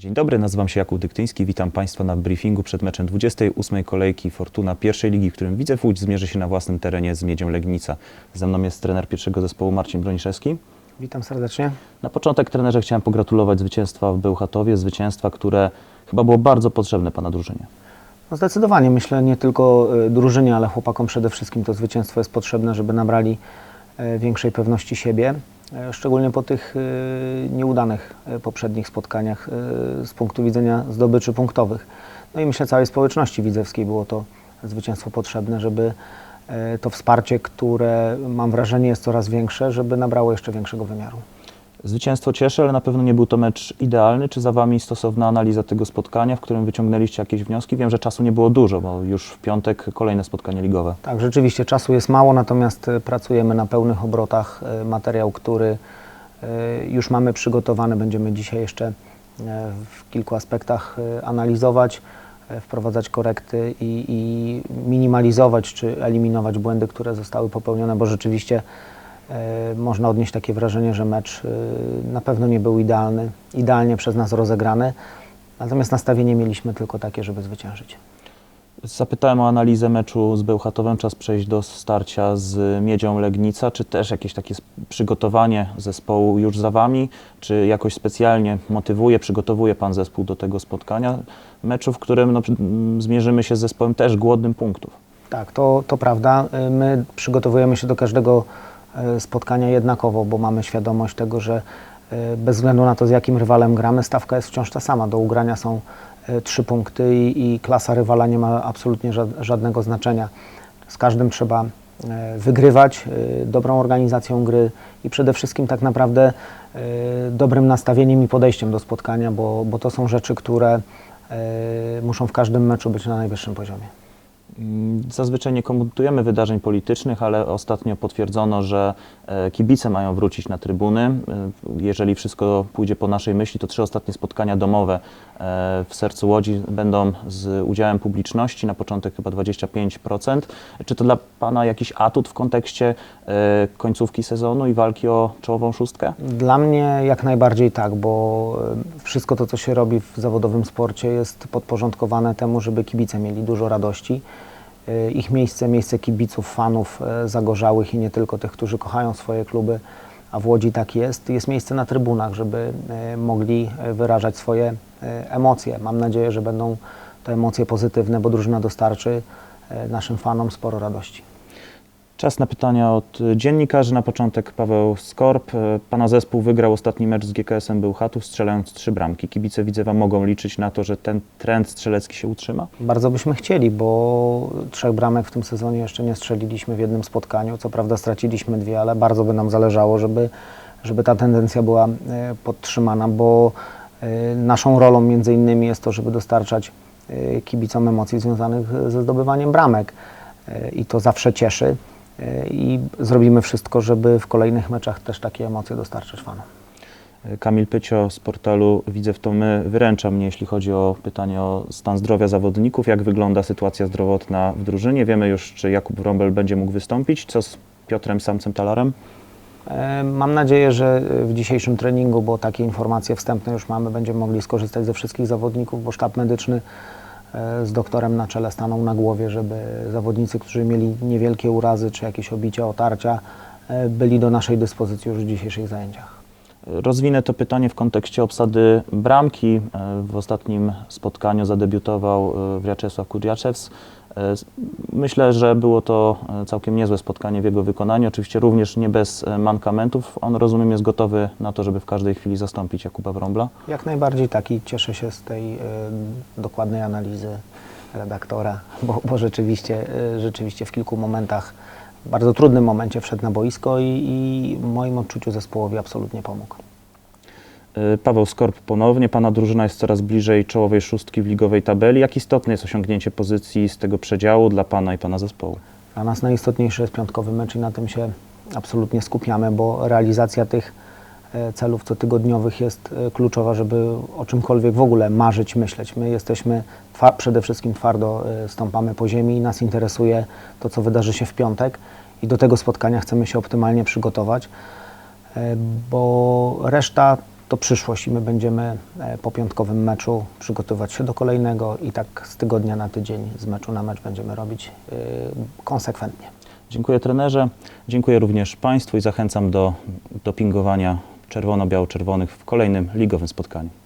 Dzień dobry, nazywam się Jakub Dyktyński. Witam Państwa na briefingu przed meczem 28. kolejki Fortuna pierwszej ligi, w którym Widzew Łódź zmierzy się na własnym terenie z Miedzią Legnica. Ze mną jest trener pierwszego zespołu Marcin Broniszewski. Witam serdecznie. Na początek trenerze chciałem pogratulować zwycięstwa w Bełchatowie, zwycięstwa, które chyba było bardzo potrzebne Pana drużynie. No zdecydowanie myślę nie tylko y, drużynie, ale chłopakom przede wszystkim to zwycięstwo jest potrzebne, żeby nabrali y, większej pewności siebie, szczególnie po tych y, nieudanych y, poprzednich spotkaniach z punktu widzenia zdobyczy punktowych. No i myślę całej społeczności widzewskiej było to zwycięstwo potrzebne, żeby to wsparcie, które mam wrażenie jest coraz większe, żeby nabrało jeszcze większego wymiaru. Zwycięstwo cieszy, ale na pewno nie był to mecz idealny. Czy za Wami stosowna analiza tego spotkania, w którym wyciągnęliście jakieś wnioski? Wiem, że czasu nie było dużo, bo już w piątek kolejne spotkanie ligowe. Tak, rzeczywiście czasu jest mało, natomiast e, pracujemy na pełnych obrotach. E, Materiał, który e, już mamy przygotowany, będziemy dzisiaj jeszcze w kilku aspektach analizować, wprowadzać korekty i, i minimalizować czy eliminować błędy, które zostały popełnione, bo rzeczywiście można odnieść takie wrażenie, że mecz e, na pewno nie był idealny, idealnie przez nas rozegrany. Natomiast nastawienie mieliśmy tylko takie, żeby zwyciężyć. Zapytałem o analizę meczu z Bełchatowem. Czas przejść do starcia z Miedzią Legnica. Czy też jakieś takie przygotowanie zespołu już za Wami? Czy jakoś specjalnie motywuje, przygotowuje Pan zespół do tego spotkania? Meczu, w którym no, zmierzymy się z zespołem też głodnym punktów. Tak, to, to prawda. Y, My przygotowujemy się do każdego spotkania jednakowo, bo mamy świadomość tego, że y, bez względu na to, z jakim rywalem gramy, stawka jest wciąż ta sama. Do ugrania są y, trzy punkty i, i klasa rywala nie ma absolutnie ża- żadnego znaczenia. Z każdym trzeba wygrywać dobrą organizacją gry i przede wszystkim tak naprawdę dobrym nastawieniem i podejściem do spotkania, bo, bo to są rzeczy, które muszą w każdym meczu być na najwyższym poziomie. Mm, Zazwyczaj nie komentujemy wydarzeń politycznych, ale ostatnio potwierdzono, że e, kibice mają wrócić na trybuny. E, Jeżeli wszystko pójdzie po naszej myśli, to trzy ostatnie spotkania domowe e, w sercu Łodzi będą z udziałem publiczności, na początek chyba 25%. Czy to dla Pana jakiś atut w kontekście końcówki sezonu i walki o czołową szóstkę? Dla mnie jak najbardziej tak, bo wszystko to, co się robi w zawodowym sporcie jest podporządkowane temu, żeby kibice mieli dużo radości. E, Ich miejsce, miejsce kibiców, fanów e, zagorzałych i nie tylko tych, którzy kochają swoje kluby, a w Łodzi tak jest, jest miejsce na trybunach, żeby e, mogli wyrażać swoje emocje. Mam nadzieję, że będą to emocje pozytywne, bo drużyna dostarczy naszym fanom sporo radości. Czas na pytania od dziennikarzy. Na początek Paweł Skorp. Pana zespół wygrał ostatni mecz z GKS-em Bełchatów, strzelając trzy bramki. Kibice Widzewa mogą liczyć na to, że ten trend strzelecki się utrzyma? Bardzo byśmy chcieli, bo trzech bramek w tym sezonie jeszcze nie strzeliliśmy w jednym spotkaniu. Co prawda straciliśmy dwie, ale bardzo by nam zależało, żeby, żeby ta tendencja była e, podtrzymana, bo e, naszą rolą między innymi jest to, żeby dostarczać e, kibicom emocji związanych ze zdobywaniem bramek. I to zawsze cieszy. E, I zrobimy wszystko, żeby w kolejnych meczach też takie emocje dostarczać fanom. Y, Kamil Pycio z portalu Widzew to my wyręcza mnie, jeśli chodzi o pytanie o stan zdrowia zawodników. Jak wygląda sytuacja zdrowotna w drużynie? Wiemy już, czy Jakub Wrąbel będzie mógł wystąpić. Co z Piotrem Samcem Talarem? E, Mam nadzieję, że w dzisiejszym treningu, bo takie informacje wstępne już mamy, będziemy mogli skorzystać ze wszystkich zawodników, bo sztab medyczny e, z doktorem na czele stanął na głowie, żeby zawodnicy, którzy mieli niewielkie urazy czy jakieś obicia, otarcia, e, byli do naszej dyspozycji już w dzisiejszych zajęciach. Rozwinę to pytanie w kontekście obsady bramki. E, W ostatnim spotkaniu zadebiutował e, Wjaczesław Kudriaczews. E, Myślę, że było to e, całkiem niezłe spotkanie w jego wykonaniu. Oczywiście również nie bez e, mankamentów. On, rozumiem, jest gotowy na to, żeby w każdej chwili zastąpić Jakuba Wrąbla. Jak najbardziej tak i cieszę się z tej dokładnej analizy redaktora, bo, bo rzeczywiście, rzeczywiście w kilku momentach, w bardzo trudnym momencie wszedł na boisko i, i w moim odczuciu zespołowi absolutnie pomógł. E, Paweł Skorp ponownie. Pana drużyna jest coraz bliżej czołowej szóstki w ligowej tabeli. Jak istotne jest osiągnięcie pozycji z tego przedziału dla Pana i Pana zespołu? Dla nas najistotniejszy jest piątkowy mecz i na tym się absolutnie skupiamy, bo realizacja tych e, celów cotygodniowych jest e, kluczowa, żeby o czymkolwiek w ogóle marzyć, myśleć. My jesteśmy przede wszystkim twardo e, stąpamy po ziemi i nas interesuje to, co wydarzy się w piątek i do tego spotkania chcemy się optymalnie przygotować, bo reszta to przyszłość i my będziemy e, po piątkowym meczu przygotowywać się do kolejnego i tak z tygodnia na tydzień, z meczu na mecz będziemy robić y, konsekwentnie. Dziękuję trenerze, dziękuję również Państwu i zachęcam do dopingowania czerwono-biało-czerwonych w kolejnym ligowym spotkaniu.